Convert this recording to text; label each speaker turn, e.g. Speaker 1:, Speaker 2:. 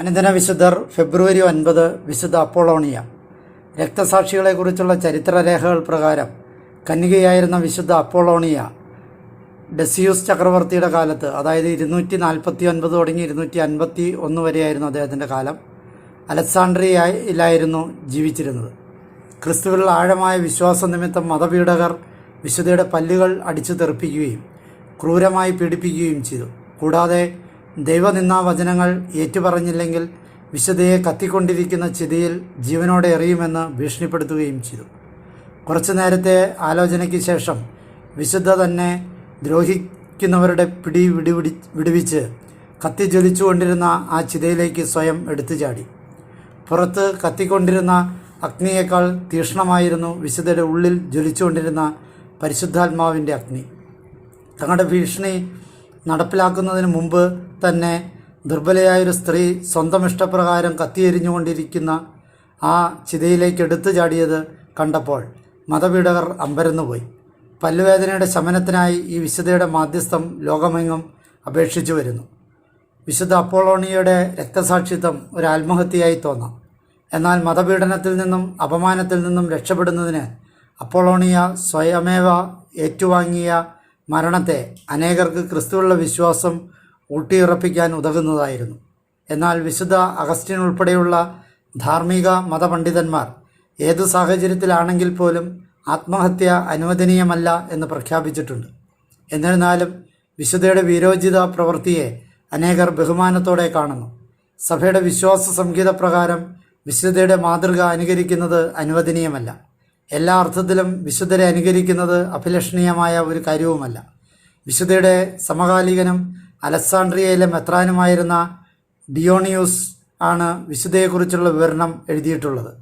Speaker 1: അനുദിന വിശുദ്ധർ ഫെബ്രുവരി ഒൻപത് വിശുദ്ധ അപ്പോളോണിയ. രക്തസാക്ഷികളെക്കുറിച്ചുള്ള ചരിത്രരേഖകൾ പ്രകാരം കന്യകയായിരുന്ന വിശുദ്ധ അപ്പോളോണിയ ഡെസിയൂസ് ചക്രവർത്തിയുടെ കാലത്ത് അതായത് ഇരുന്നൂറ്റി നാൽപ്പത്തി ഒൻപത് തുടങ്ങി ഇരുന്നൂറ്റി അൻപത്തി ഒന്ന് വരെയായിരുന്നു അദ്ദേഹത്തിന്റെ കാലം അലക്സാണ്ട്രിയയിലായിരുന്നു ജീവിച്ചിരുന്നത്. ക്രിസ്തുവിൽ ആഴമായ വിശ്വാസ നിമിത്തം മതപീഡകർ വിശുദ്ധയുടെ പല്ലുകൾ അടിച്ചു തെറിപ്പിക്കുകയും ക്രൂരമായി പീഡിപ്പിക്കുകയും ചെയ്തു. കൂടാതെ ദൈവനിന്നാ വചനങ്ങൾ ഏറ്റുപറഞ്ഞില്ലെങ്കിൽ വിശുദ്ധയെ കത്തിക്കൊണ്ടിരിക്കുന്ന ചിതിയിൽ ജീവനോടെ എറിയുമെന്ന് ഭീഷണിപ്പെടുത്തുകയും ചെയ്തു. കുറച്ചു നേരത്തെ ആലോചനയ്ക്ക് ശേഷം വിശുദ്ധ തന്നെ ദ്രോഹിക്കുന്നവരുടെ പിടി വിടിവിടി വിടുവിച്ച് കത്തി ജ്വലിച്ചുകൊണ്ടിരുന്ന ആ ചിതയിലേക്ക് സ്വയം എടുത്തു ചാടി പുറത്ത് കത്തിക്കൊണ്ടിരുന്ന അഗ്നിയേക്കാൾ തീക്ഷ്ണമായിരുന്നു വിശുദ്ധയുടെ ഉള്ളിൽ ജ്വലിച്ചുകൊണ്ടിരുന്ന പരിശുദ്ധാത്മാവിന്റെ അഗ്നി. തങ്ങളുടെ ഭീഷണി നടപ്പിലാക്കുന്നതിന് മുമ്പ് തന്നെ ദുർബലയായൊരു സ്ത്രീ സ്വന്തം ഇഷ്ടപ്രകാരം കത്തിയെരിഞ്ഞുകൊണ്ടിരിക്കുന്ന ആ ചിതയിലേക്ക് എടുത്തു ചാടിയത് കണ്ടപ്പോൾ മതപീഡകർ അമ്പരന്നുപോയി പല്ലുവേദനയുടെ ശമനത്തിനായി ഈ വിശുദ്ധയുടെ മാധ്യസ്ഥം ലോകമെങ്ങും അപേക്ഷിച്ചു വരുന്നു. വിശുദ്ധ അപ്പോളോണിയയുടെ രക്തസാക്ഷിത്വം ഒരു ആത്മഹത്യയായി തോന്നാം. എന്നാൽ മതപീഡനത്തിൽ നിന്നും അപമാനത്തിൽ നിന്നും രക്ഷപ്പെടുന്നതിന് അപ്പോളോണിയ സ്വയമേവ ഏറ്റുവാങ്ങിയ മരണത്തെ അനേകർക്ക് ക്രിസ്തുവിലുള്ള വിശ്വാസം ഊട്ടിയുറപ്പിക്കാൻ ഉതകുന്നതായിരുന്നു. എന്നാൽ വിശുദ്ധ അഗസ്റ്റിൻ ഉൾപ്പെടെയുള്ള ധാർമ്മിക മതപണ്ഡിതന്മാർ ഏതു സാഹചര്യത്തിലാണെങ്കിൽ പോലും ആത്മഹത്യ അനുവദനീയമല്ല എന്ന് പ്രഖ്യാപിച്ചിട്ടുണ്ട്. എന്നിരുന്നാലും വിശുദ്ധയുടെ വീരോചിത പ്രവൃത്തിയെ അനേകർ ബഹുമാനത്തോടെ കാണുന്നു. സഭയുടെ വിശ്വാസ സംഹിത പ്രകാരം വിശുദ്ധയുടെ മാതൃക അനുകരിക്കുന്നത് അനുവദനീയമല്ല. എല്ലാ അർത്ഥത്തിലും വിശുദ്ധരെ അനുകരിക്കുന്നത് അഭിലഷണീയമായ ഒരു കാര്യവുമല്ല. വിശുദ്ധയുടെ സമകാലികനും അലക്സാണ്ട്രിയയിലെ മെത്രാനുമായിരുന്ന ഡിയോണിയൂസ് ആണ് വിശുദ്ധയെക്കുറിച്ചുള്ള വിവരണം എഴുതിയിട്ടുള്ളത്.